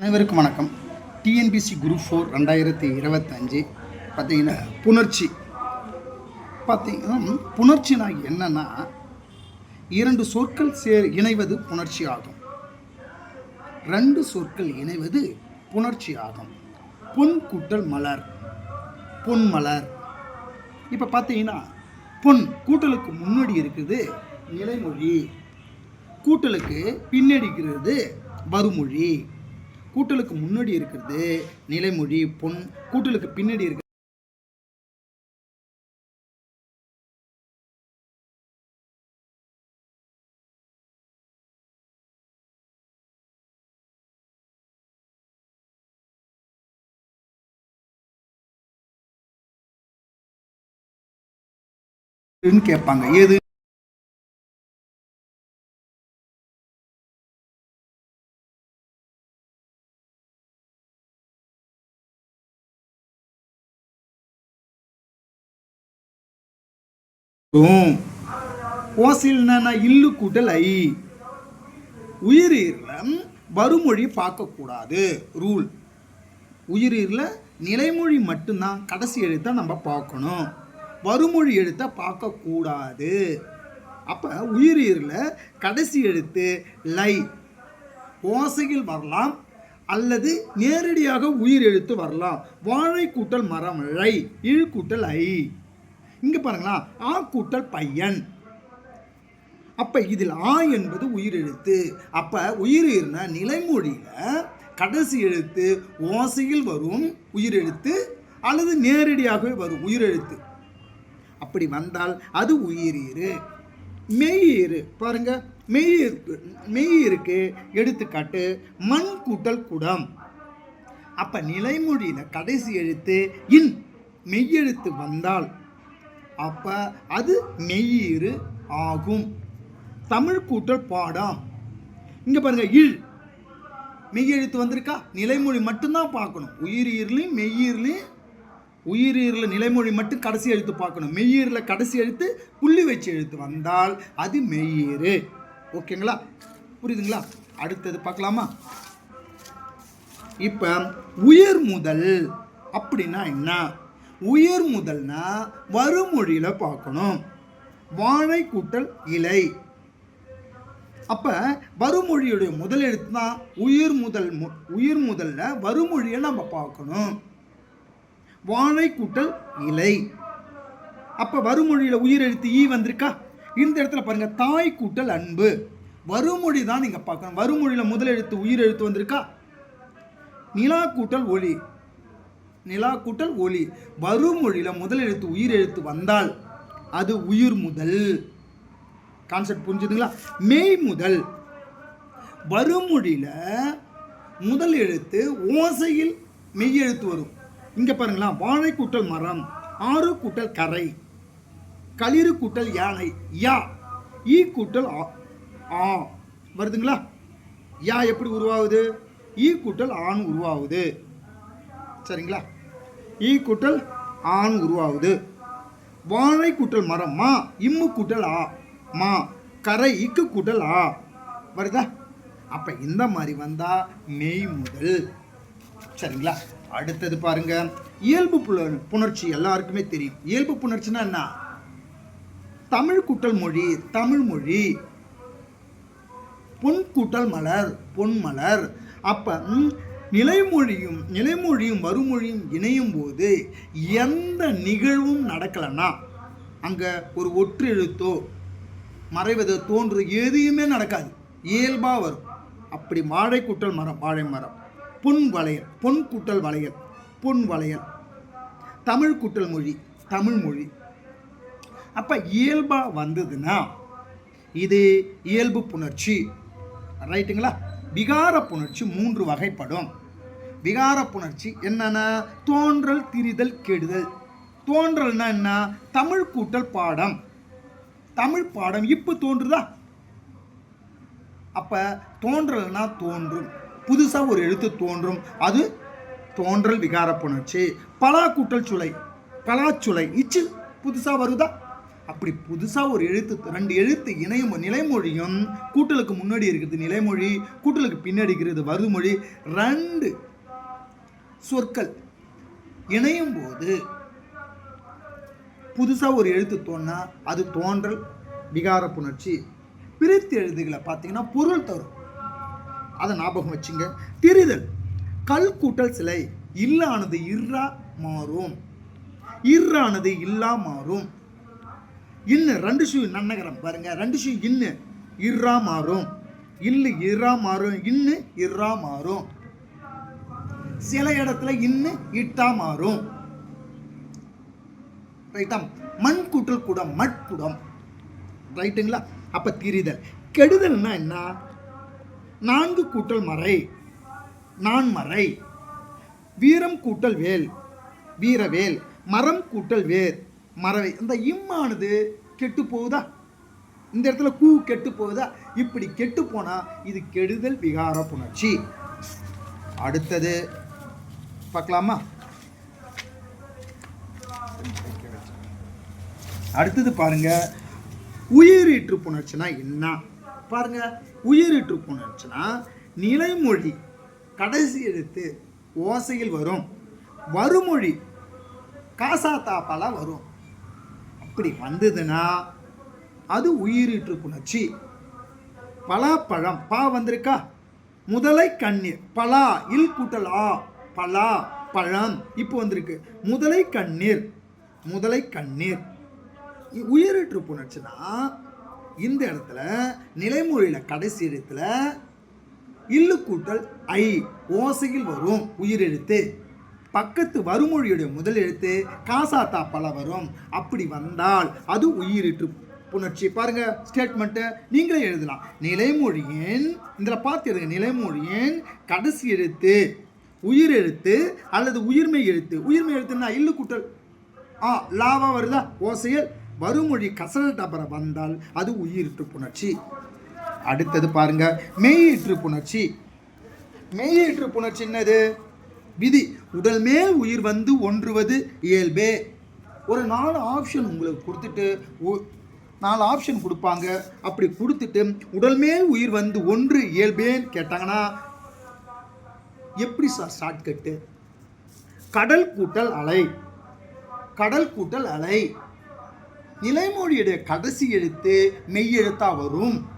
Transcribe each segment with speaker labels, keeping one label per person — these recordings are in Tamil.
Speaker 1: அனைவருக்கும் வணக்கம். டிஎன்பிசி குரூப் ஃபோர் ரெண்டாயிரத்தி இருபத்தஞ்சு பார்த்தீங்கன்னா புணர்ச்சி. பார்த்தீங்கன்னா புணர்ச்சினா என்னன்னா இரண்டு சொற்கள் சேர் இணைவது புணர்ச்சி ஆகும். ரெண்டு சொற்கள் இணைவது புணர்ச்சி ஆகும். பொன் கூட்டல் மலர் பொன் மலர். இப்போ பார்த்தீங்கன்னா பொன் கூட்டலுக்கு முன்னாடி இருக்குது நிலைமொழி. கூட்டலுக்கு பின்னடிக்கிறது இருக்கிறது வருமொழி கூட்டலுக்கு முன்னாடி இருக்கிறது நிலைமொழி பொன் கூட்டலுக்கு பின்னாடி இருக்கிறது கேட்பாங்க. ஏது? ஓசில்னா இல்லு கூட்டல் ஐ உயிரீரில் வருமொழி பார்க்கக்கூடாது. ரூல். உயிரீரில் நிலைமொழி மட்டும்தான் கடைசி எழுத்தை நம்ம பார்க்கணும். வருமொழி எழுத்தை பார்க்கக்கூடாது. அப்போ உயிரீரில் கடைசி எழுத்து லை. ஓசையில் வரலாம் அல்லது நேரடியாக உயிர் எழுத்து வரலாம். வாழை கூட்டல் மரம் ழை இழுக்கூட்டல் ஐ. இங்கே பாருங்களா ஆ கூட்டல் பையன். அப்போ இதில் ஆ என்பது உயிரெழுத்து. அப்போ உயிரின நிலைமொழியில் கடைசி எழுத்து ஓசையில் வரும் உயிரெழுத்து அல்லது நேரடியாகவே வரும் உயிரெழுத்து. அப்படி வந்தால் அது உயிரீரு மெய்யீரு பாருங்க மெய் மெய்யிருக்கு எடுத்துக்காட்டு மண் கூட்டல் குடம். அப்போ நிலைமொழியில் கடைசி எழுத்து இன். மெய்யெழுத்து வந்தால் அப்போ அது மெய்யீறு ஆகும். தமிழ் கூட்டல் பாடம். இங்கே பாருங்க இழ் மெய்யெழுத்து வந்திருக்கா? நிலைமொழி மட்டும்தான் பார்க்கணும். உயிரீர்லையும் மெய்யீர்லையும் உயிரீரில் நிலைமொழி மட்டும் கடைசி எழுத்து பார்க்கணும். மெய்யீரில் கடைசி எழுத்து புள்ளி வச்சு எழுத்து வந்தால் அது மெய்யீறு. ஓகேங்களா? புரியுதுங்களா? அடுத்தது பார்க்கலாமா? இப்போ உயர் முதல் அப்படின்னா என்ன? உயிர் முதல்னா வருமொழியில் பார்க்கணும். வாழை கூட்டல் இலை. அப்போ வறுமொழியுடைய முதல் எழுத்து தான் உயிர் முதல் மு- உயிர் முதல்ல வறுமொழியை நம்ம பார்க்கணும். வாழை கூட்டல் இலை. அப்போ வறுமொழியில் உயிர் எழுத்து ஈ வந்திருக்கா? இந்த இடத்துல பாருங்க தாய் கூட்டல் அன்பு. வருமொழி தான் நீங்கள் பார்க்கணும். வருமொழியில் முதல் எழுத்து உயிர் எழுத்து வந்திருக்கா? நிலா கூட்டல் ஒளி. நிலா கூட்டல் ஒளி. வருமொழியில் முதல் எழுத்து உயிர் எழுத்து வந்தால் அது உயிர் முதல். கான்செப்ட் புரிஞ்சுதுங்களா? மெய் முதல். வருமொழியில் முதல் எழுத்து ஓசையில் மெய் எழுத்து வரும். இங்கே பாருங்களா வாழை கூட்டல் மரம் ஆறு கூட்டல் கரை களிறு கூட்டல் யானை யா ஈ கூட்டல் ஆ ஆ. வருதுங்களா? யா எப்படி உருவாகுது? ஈ கூட்டல் ஆண் உருவாகுது. சரிங்களா? ஈ கூட்டல் ஆண் உருவாகுது. வாழை கூட்டல் மரம் மா இம்மு கூட்டல் ஆ மா கரை இக்கு கூட்டல் ஆ. வருதா? அப்போ இந்த மாதிரி வந்தால் மெய் முதல். சரிங்களா? அடுத்தது பாருங்க. இயல்பு புல- புணர்ச்சி எல்லாருக்குமே தெரியும். இயல்பு புணர்ச்சினா என்ன? தமிழ் கூட்டல் மொழி தமிழ் மொழி. பொன் கூட்டல் மலர் பொன் மலர். அப்போ ம், நிலைமொழியும் நிலைமொழியும் மறுமொழியும் இணையும் போது எந்த நிகழ்வும் நடக்கலைன்னா அங்கே ஒரு ஒற்று எழுத்தோ மறைவது தோன்று எதையுமே நடக்காது. இயல்பாக வரும். அப்படி வாழை கூட்டல் மரம் வாழை மரம். பொன் வளையல் பொன் கூட்டல் வளையல் பொன் வளையல். தமிழ் கூட்டல் மொழி தமிழ் மொழி. அப்போ இயல்பாக வந்ததுன்னா இது இயல்பு புணர்ச்சி. ரைட்டுங்களா விகார புணர்ச்சி மூன்று வகைப்படும். விகார புணர்ச்சி என்னென்ன தோன்றல் திரிதல் கெடுதல். தோன்றல்னா என்ன? தமிழ் கூட்டல் பாடம். தமிழ் பாடம் இப்போ தோன்றுதா? அப்போ தோன்றல்னா தோன்றும். புதுசாக ஒரு எழுத்து தோன்றும். அது தோன்றல் விகார புணர்ச்சி. பலா கூட்டல் சுலை பலாச்சுலை இச்சு புதுசாக வருதா? அப்படி புதுசாக ஒரு எழுத்து ரெண்டு எழுத்து இணையும் நிலைமொழியும் கூட்டலுக்கு முன்னாடி இருக்கிறது நிலைமொழி கூட்டலுக்கு பின்னாடி இருக்கிறது வருமொழி ரெண்டு சொற்கள். இணையும் போது புதுசாக ஒரு எழுத்து தோணா அது தோன்றல் விகார புணர்ச்சி பிரித்து எழுதுகளை பார்த்தீங்கன்னா பொருள் தரும். அதை ஞாபகம் வச்சுங்க. திரிதல். கல் கூட்டல் சிலை. இல்லானது இர்ரா மாறும். இர்ரானது இல்லா மாறும். இன்னு ரெண்டு ஷூ நன்னகரம் பாருங்க. ரெண்டு ஷூ இன்னு. இர்ரா மாறும். இல்லு இர்ரா மாறும். இன்னு இர்ரா மாறும். சில இடத்துல இன்னும் இட்டா மாறும். ரைட்டா மண் கூட்டல் குடம் மட்குடம். ரைட்டுங்களா அப்ப திரிதல். கெடுதல்னா என்ன? நான்கு கூட்டல் மறை. நான் மறை. வீரம் கூட்டல் வேல். வீரவேல். மரம் கூட்டல் வேர். மறவை. இந்த இம்மானது கெட்டு போகுதா? இந்த இடத்துல கூ கெட்டு போகுதா? இப்படி கெட்டு போனா இது கெடுதல் விகார புணர்ச்சி. அடுத்தது பார்க்கலாமா? அடுத்தது பாருங்க. உயிரீற்று புணர்ச்சினா என்ன? பாருங்க. உயிரீற்று புணர்ச்சினா நிலைமொழி கடைசி எழுத்து ஓசையில் வரும். வருமொழி காசா தாப்பால வரும். அப்படி வந்ததுன்னா அது உயிரீற்று புணர்ச்சி. பலாப்பழம் பா வந்திருக்கா? முதலை கண்ணீர் பலா இல் கூட்டல்? ஆ பலா பழம். இப்போ வந்திருக்கு. முதலை கண்ணீர். முதலை கண்ணீர். உயிரிற்று புணர்ச்சினா இந்த இடத்துல நிலைமொழியில் கடைசி இடத்துல இல்லு கூட்டல் ஐ ஓசையில் வரும் உயிரெழுத்து பக்கத்து வருமொழியுடைய முதல் எழுத்து காசாத்தா பல வரும். அப்படி வந்தால் அது உயிரிற்று புணர்ச்சி. பாருங்க ஸ்டேட்மெண்ட்டை நீங்களே எழுதலாம். நிலைமொழியின் இதில் பார்த்து எழுதுங்க. நிலைமொழியின் கடைசி எழுத்து. உயிர் எழுத்து அல்லது உயிர்மை எழுத்து. உயிர்மை எழுத்துன்னா இல்லு கூட்டல். ஆ லாவா வருதா? ஓசையில். வருமொழி கசட அப்புறம் வந்தால் அது உயிரிற்று புணர்ச்சி. அடுத்தது பாருங்க மெய்யிற்று புணர்ச்சி. மெய்யிற்று புணர்ச்சி என்னது? விதி. உடல் மேல் உயிர் வந்து ஒன்றுவது இயல்பே. ஒரு நாலு ஆப்ஷன் உங்களுக்கு கொடுத்துட்டு நாலு ஆப்ஷன் கொடுப்பாங்க. அப்படி கொடுத்துட்டு உடல் மேல் உயிர் வந்து ஒன்று இயல்பேன்னு கேட்டாங்கன்னா எப்படி சார் ஷார்ட்கட்டு கடல் கூட்டல் அலை. கடல் கூட்டல் அலை. நிலைமொழியுடைய கடைசி எழுத்து மெய்யெழுத்தாக வரும்.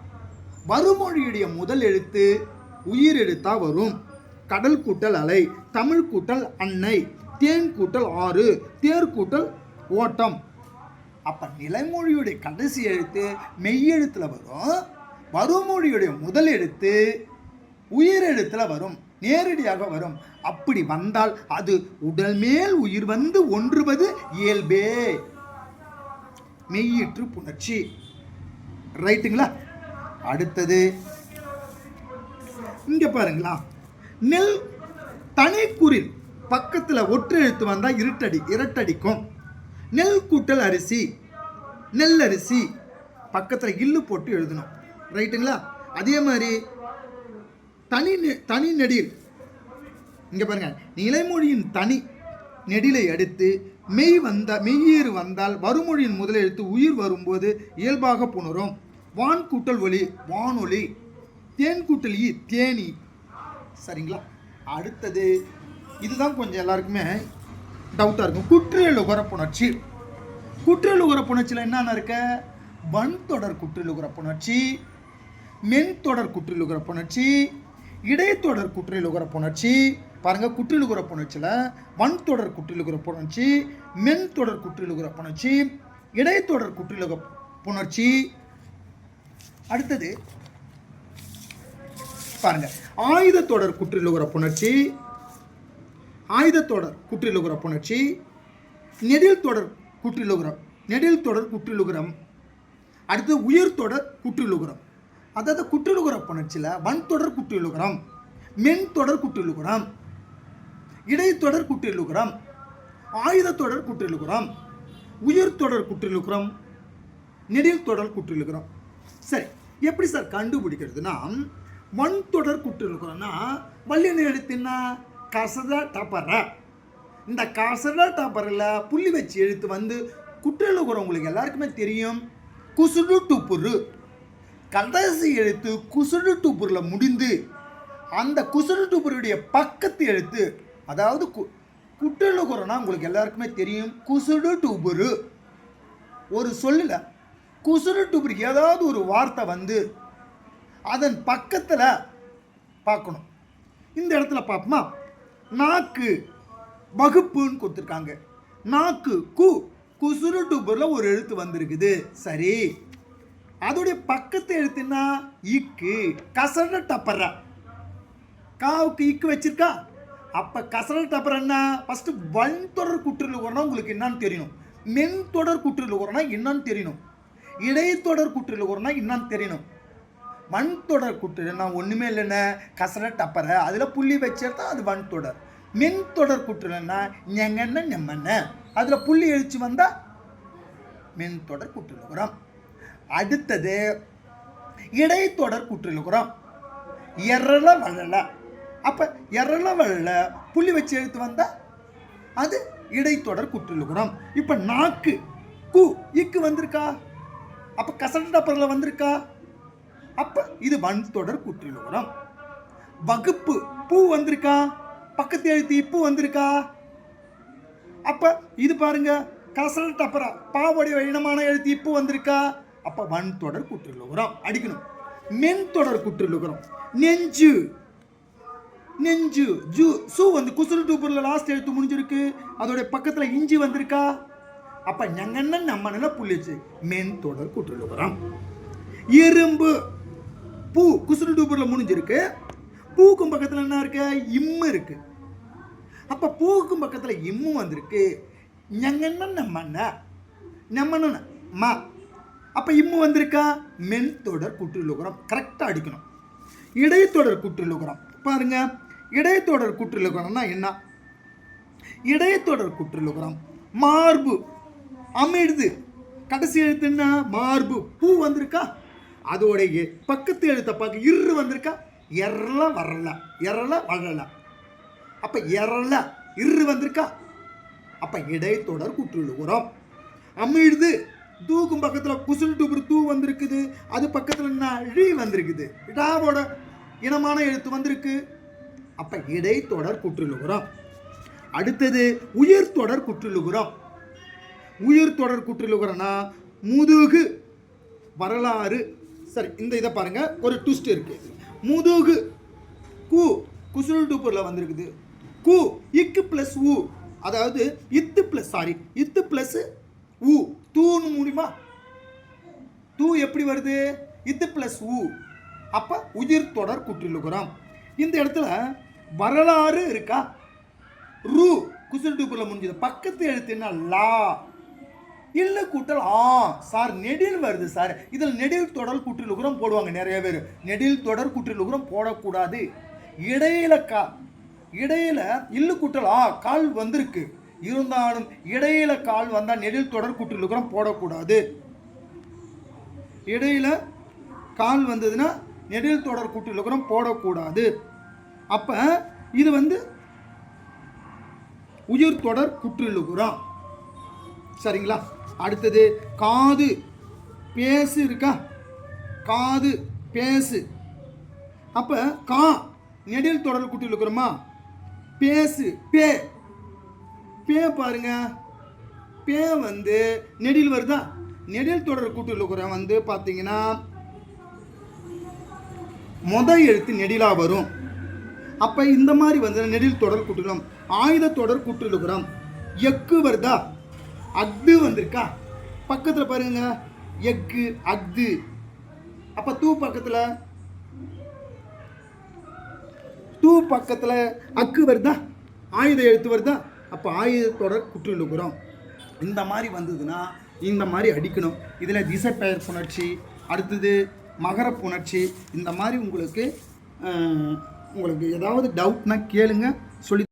Speaker 1: வருமொழியுடைய முதல் எழுத்து உயிர் எழுத்தாக வரும். கடல் கூட்டல் அலை தமிழ் கூட்டல் அன்னை தேன் கூட்டல் ஆறு தேர் கூட்டல் ஓட்டம். அப்போ நிலைமொழியுடைய கடைசி எழுத்து மெய்யெழுத்தில் வரும். வருமொழியுடைய முதல் எழுத்து உயிர் எழுத்தில் வரும். நேரடியாக வரும். அப்படி வந்தால் அது உடல் மேல் உயிர் வந்து ஒன்றுவது இயல்பே. மெய்யிற்று புணர்ச்சி. ரைட்டுங்களா? அடுத்தது. இங்க பாருங்களா. நெல் தனிக்குறில் பக்கத்தில் ஒற்று எழுத்து வந்தால் இருட்டடி இரட்டடிக்கும். நெல் கூட்டல் அரிசி நெல் அரிசி. பக்கத்தில் இல்லு போட்டு எழுதணும். ரைட்டுங்களா? அதே மாதிரி தனி தனி நெடில். இங்கே பாருங்கள் நிலைமொழியின் தனி நெடிலை அடுத்து மெய் வந்த மெய்யீறு வந்தால் வறுமொழியின் முதலெழுத்து உயிர் வரும்போது இயல்பாக புணரும். வான் கூட்டல் ஒலி வானொலி. தேன் கூட்டல் ஈ தேனி. சரிங்களா? அடுத்தது இதுதான் கொஞ்சம் எல்லாருக்குமே டவுட்டாக இருக்கும். குற்றியலுகர புணர்ச்சி. குற்றியலுகர புணர்ச்சியில் என்னென்ன இருக்க? வன் தொடர் குற்றியலுகர புணர்ச்சி மென் தொடர் குற்றியலுகர புணர்ச்சி இடைத்தொடர் குற்றியலுகர புணர்ச்சி. பாருங்கள் குற்றியலுகர புணர்ச்சியில் வன் தொடர் குற்றியலுகர புணர்ச்சி மென் தொடர் குற்றியலுகர புணர்ச்சி இடைத்தொடர் குற்றியலுக புணர்ச்சி. அடுத்தது பாருங்க ஆயுத தொடர் குற்றியலுகர புணர்ச்சி ஆயுத தொடர் குற்றியலுகர புணர்ச்சி நெடில் தொடர் குற்றியலுகரம் நெடில் தொடர் குற்றியலுகரம் அடுத்து உயிர் தொடர் குற்றியலுகரம் அதாவது குற்றியலுகர புணர்ச்சியில் வன் தொடர் குற்றியலுகரம் மென் தொடர் குற்றியலுகரம் இடைத்தொடர் குற்றியலுகரம் ஆயுத தொடர் குற்றியலுகரம் உயிர் தொடர் குற்றியலுகரம் நெடில் தொடர் குற்றியலுகரம். சரி எப்படி சார் கண்டுபிடிக்கிறதுனா வன்தொடர் குற்றியலுகரம்னா வல்லின எழுத்துன்னா கசத டப்பர இந்த கசட டப்பரில் புள்ளி வச்சு எழுத்து வந்து குற்றலுகுரம் உங்களுக்கு எல்லாருக்குமே தெரியும். குசுடு டுப்புரு கடைசி எழுத்து குசுடு டூபுரில் முடிந்து அந்த குசுடு டூபுருடைய பக்கத்து எழுத்து அதாவது கு குற்றலுகுரம்னா உங்களுக்கு எல்லாருக்குமே தெரியும் குசுடு டூபுரு ஒரு சொல்லில் குசுடு டூபுரு ஏதாவது ஒரு வார்த்தை வந்து அதன் பக்கத்தில் பார்க்கணும். இந்த இடத்துல பார்ப்போமா? நாக்கு வகுப்புன்னு கொடுத்துருக்காங்க. நாக்கு கு குசுறு டூபரில் ஒரு எழுத்து வந்திருக்குது. சரி. அதோடைய பக்கத்து எழுத்துன்னா இக்கு கசட டப்பற காவுக்கு இக்கு வச்சிருக்கா? அப்போ கசட டப்பறன்னா ஃபஸ்ட்டு வன் தொடர் குற்றில் வரணும் உங்களுக்கு என்னன்னு தெரியணும் மென் தொடர் குற்றில் வரணும் என்னன்னு தெரியணும் இடைத்தொடர் குற்றில் வரணும் என்னன்னு தெரியணும் வன் தொடர் குற்று நான் ஒன்றுமே இல்லைண்ண. கசர டப்பரை அதில் புள்ளி வச்சிருந்தா அது வன் தொடர். மென் தொடர் குற்றுலன்னா ñெங்கண்ண நெம்மண்ண அதில் புள்ளி எழுச்சி வந்தால் மென் தொடர் குற்றிலுக்குறோம் அடுத்தது இடைத்தொடர் குற்றிலுக்குறோம் எரள வழல அப்போ எரள வழல புள்ளி வச்சு எழுத்து வந்தால் அது இடைத்தொடர் குற்றிலுக்குறோம் இப்போ நாக்கு கு இக்கு வந்திருக்கா? அப்போ கசடப்பரில் வந்திருக்கா? அப்போ இது வன் தொடர் குற்றிலுகரம் வகுப்பு பூ வந்திருக்கா? பக்கத்து எழுத்து இப்பு வந்திருக்கா? அப்போ இது பாருங்க கசல் டப்பரா பாவோடைய இனமான எழுத்து இப்போ வந்திருக்கா? அப்போ வன் தொடர் குற்றிலுகரம் அடிக்கணும். மென் தொடர் குற்றிலுகரம் நெஞ்சு. நெஞ்சு. ஜூ. சு வந்து குசுறு டூப்பரில் லாஸ்ட் எழுத்து முடிஞ்சிருக்கு. அதோடைய பக்கத்தில் இஞ்சி வந்திருக்கா? அப்போ ஞங்கண்ணன் நம்ம நல்லா புள்ளிச்சு. மென் தொடர் குற்றிலுகரம் எறும்பு. பூ குசுறு டூப்பரில் முடிஞ்சிருக்கு. பூக்கும் பக்கத்தில் என்ன இருக்கு? இம்மு இருக்கு. அப்போ பூக்கும் பக்கத்தில் இம்மு வந்திருக்கு. ஞங்கண்ண நம்மண்ண. நம்மண்ண மா. அப்போ இம்மு வந்திருக்கா? மென் தொடர் குற்றிலுகுரம். கரெக்டாக அடிக்கணும். இடைத்தொடர் குற்றிலுகுரம். பாருங்க. இடைத்தொடர் குற்றிலுகுரம்னா என்ன? இடைத்தொடர் குற்றிலுகுரம். மார்பு. அமிழ்து. கடைசி எழுத்து என்ன? மார்பு. பூ வந்திருக்கா? அதோடைய பக்கத்து எழுத்த பார்க்க இரு வந்திருக்கா? எரல வரல. எரல வளல அப்போ எரல இரு வந்திருக்கா? அப்போ இடைத்தொடர் குற்றிலுகுறோம் அமிழ்து. தூக்கும் பக்கத்தில் குசுல் டூபர் தூ வந்திருக்குது. அது பக்கத்தில் என்ன ழி வந்திருக்குது. டாவோட இனமான எழுத்து வந்திருக்கு. அப்போ இடைத்தொடர் குற்றிலுகுறோம். அடுத்தது உயிர் தொடர் குற்றிலுகுறோம். உயிர் தொடர் குற்றிலுகிறனா முதுகு வரலாறு. சரி இந்த இதை பாருங்கள் ஒரு ட்விஸ்ட் இருக்குது முதுகு கு குசுல் டூப்பூரில் வந்திருக்குது. கு இக்கு ப்ளஸ் உ. அதாவது இத்து ப்ளஸ் சாரி இத்து ப்ளஸ் உ. தூன்னு முடியுமா தூ எப்படி வருது? இது ப்ளஸ் உ அப்போ உயிர் தொடர் குற்றிலுகிறோம் இந்த இடத்துல வரலாறு இருக்கா? ரூ. குசுட்டுக்குள்ள முடிஞ்சது. பக்கத்து எழுத்து என்ன? லா. இல்லை கூட்டல் ஆ. சார் நெடில் வருது சார். இதில் நெடில் தொடர் குற்றிலுகுரம் போடுவாங்க நிறைய பேர். நெடில் தொடர் குற்றிலுகுரம் போடக்கூடாது. இடையில கா இடையில இல்லு கூட்டல் ஆ கால் வந்திருக்கு. இருந்தாலும் இடையில கால் வந்தால் நெடில் தொடர் குற்றிலுகுரம் போடக்கூடாது. இடையில கால் வந்ததுன்னா நெடில் தொடர் குற்றிலுகுரம் போடக்கூடாது. அப்போ இது வந்து உயிர் தொடர் குற்றிலுகுரம் சரிங்களா? அடுத்தது காது. பேசு இருக்கா? காது பேசு. அப்போ கா நெடில் தொடர் குட்டியில் இருக்கிறோமா? பேசு பே. பே பாருங்க. பே வந்து நெடில் வருதா? நெடில் தொடர் கூட்டில் இருக்கிற வந்து பார்த்தீங்கன்னா மொத எழுத்து நெடிலாக வரும். அப்போ இந்த மாதிரி வந்து நெடில் தொடர் கூட்டிலும் ஆயுத தொடர் கூட்டிலுக்கிறோம் எக்கு வருதா? அக்து வந்திருக்கா? பக்கத்தில் பாருங்க. எக்கு அக்து அப்போ தூ பக்கத்தில் தூ பக்கத்தில் அக்கு வருதா? ஆயுத எழுத்து வருதா? அப்போ ஆயுதத்தோட தொடர் இந்த மாதிரி வந்ததுன்னா இந்த மாதிரி அடிக்கணும். இதில் திசைப்பெயர் புணர்ச்சி அடுத்தது மகர புணர்ச்சி இந்த மாதிரி உங்களுக்கு உங்களுக்கு ஏதாவது டவுட்னா கேளுங்க. சொல்லி